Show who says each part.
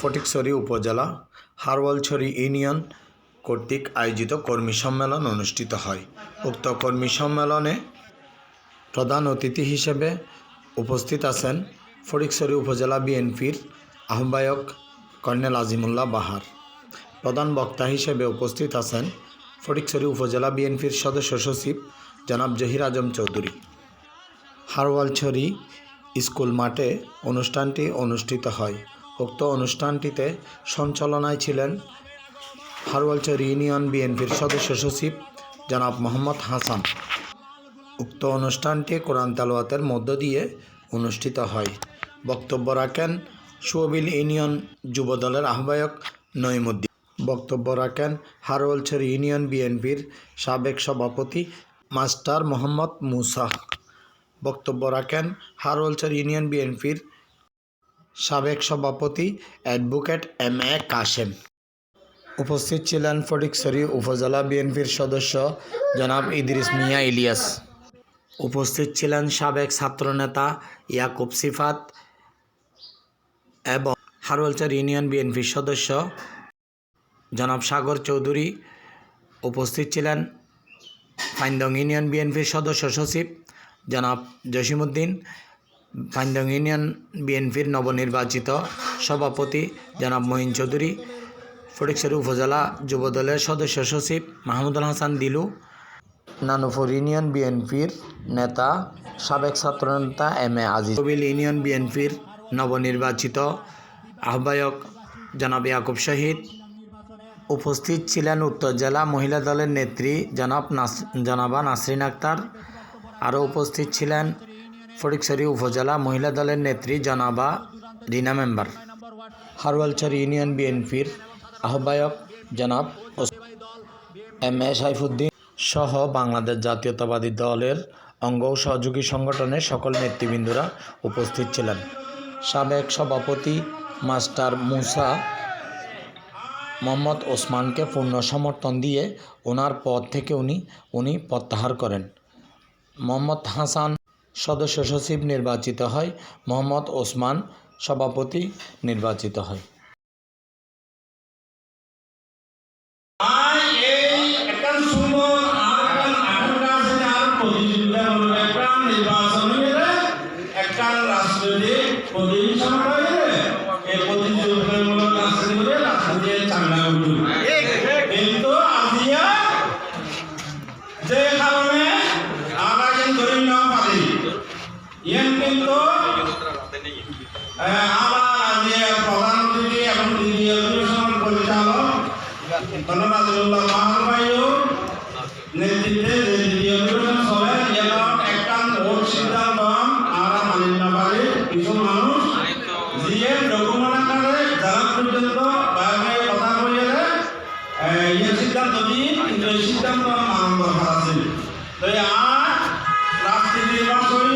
Speaker 1: ফটিকছড়ি উপজেলা হারওয়ালছড়ি ইউনিয়ন কর্তৃক আয়োজিত কর্মী সম্মেলন অনুষ্ঠিত হয়। উক্ত কর্মী সম্মেলনে প্রধান অতিথি হিসেবে উপস্থিত আছেন ফটিকছড়ি উপজেলা বিএনপির আহ্বায়ক কর্নেল আজিমুল্লাহ বাহার। প্রধান বক্তা হিসেবে উপস্থিত আছেন ফটিকছড়ি উপজেলা বিএনপির সদস্য সচিব জনাব জহির আজম চৌধুরী। হারওয়ালছড়ি স্কুল মাঠে অনুষ্ঠানটি অনুষ্ঠিত হয়। উক্ত অনুষ্ঠানটিতে সঞ্চালনায় ছিলেন হারওয়ালছড়ি ইউনিয়ন বিএনপির সদস্য সচিব জনাব মোহাম্মদ হাসান। উক্ত অনুষ্ঠানটি কোরআন তালোয়াতের মধ্য দিয়ে অনুষ্ঠিত হয়। বক্তব্য রাখেন সুবিল ইউনিয়ন যুবদলের আহ্বায়ক নঈমুদ্দিন। বক্তব্য রাখেন হারওয়ালছড়ি ইউনিয়ন বিএনপির সাবেক সভাপতি মাস্টার মোহাম্মদ মুসা। বক্তব্য রাখেন হারওয়ালছড়ি ইউনিয়ন বিএনপির সাবেক সভাপতি অ্যাডভোকেট এম এ কাশেম। উপস্থিত ছিলেন ফটিকছড়ি উপজেলা বিএনপির সদস্য জনাব ইদ্রিস মিয়া ইলিয়াস। উপস্থিত ছিলেন সাবেক ছাত্রনেতা ইয়াকুব সিফাত এবং হারওয়ালচার ইউনিয়ন বিএনপির সদস্য জনাব সাগর চৌধুরী। উপস্থিত ছিলেন ফাইন্দং ইউনিয়ন বিএনপির সদস্য সচিব জনাব জসিমউদ্দিন ফাইন্দং ইউনিয়ন বিএনপির নবনির্বাচিত সভাপতি জনাব মহিন চৌধুরী ফটিকছড়ি উপজেলা যুবদলের সদস্য সচিব মাহমুদুল হাসান দিলু নানুপুর ইউনিয়ন বিএনপির নেতা, সাবেক ছাত্রনেতা M A Aziz. Kabil union বিএনপির নবনির্বাচিত আহ্বায়ক জনাব ইয়াকুব শহীদ। উপস্থিত ছিলেন উত্তর জেলা মহিলা দলের নেত্রী জনাব নাস, জনাবা নাসরিন আক্তার। আরও উপস্থিত ছিলেন ফটিকছড়ি উপজেলা মহিলা দলের নেত্রী জনাবা রিনা মেম্বার। হারওয়ালছড়ি ইউনিয়ন বিএনপির আহ্বায়ক জনাব এম এ সাইফুদ্দিন সহ বাংলাদেশ জাতীয়তাবাদী দলের অঙ্গ সহযোগী সংগঠনের সকল নেতৃবৃন্দরা উপস্থিত ছিলেন। সাবেক সভাপতি মাস্টার মুসা মোহাম্মদ ওসমানকে পূর্ণ সমর্থন দিয়ে ওনার পদ থেকে উনি উনি প্রত্যাহার করেন। মোহাম্মদ হাসান সদস্য সচিব নির্বাচিত হয় মোহাম্মদ ওসমান সভাপতি নির্বাচিত হয়।
Speaker 2: যে কারণে আমরা কিন্তু পারি কিন্তু আমার সিদ্ধান্ত কিছু মানুষ যিয়ে ডকুমেন্ট আকারে যারা পর্যন্ত বাইরে কথা কইলে সিদ্ধান্ত দিয়ে কিন্তু এই সিদ্ধান্ত মানব দরকার আছিল তো আর Thank you.